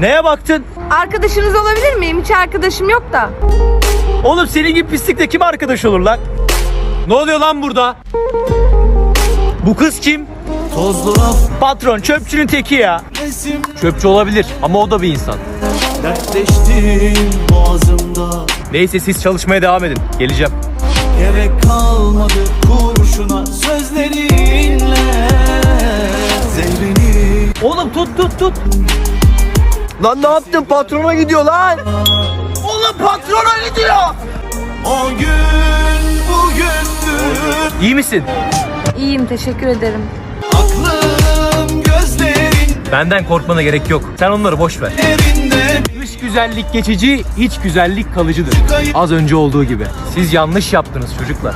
Neye baktın? Arkadaşınız olabilir miyim? Hiç arkadaşım yok da. Oğlum senin gibi pislikle kim arkadaş olur lan? Ne oluyor lan burada? Bu kız kim? Tozlu laf Patron çöpçünün teki ya. resim Çöpçü olabilir ama o da bir insan. Dertleştim boğazımda Neyse siz çalışmaya devam edin. Geleceğim. Gerek kalmadı kurşuna sözlerinle Zehrini Oğlum tut tut tut. Lan ne yaptın? Patrona gidiyor lan. Oğlum patrona gidiyor. o gün bugündür İyi misin? İyiyim teşekkür ederim. Aklım gözlerin Benden korkmana gerek yok. Sen onları boş ver. evinde Dış güzellik geçici, iç güzellik kalıcıdır. Az önce olduğu gibi. Siz yanlış yaptınız çocuklar.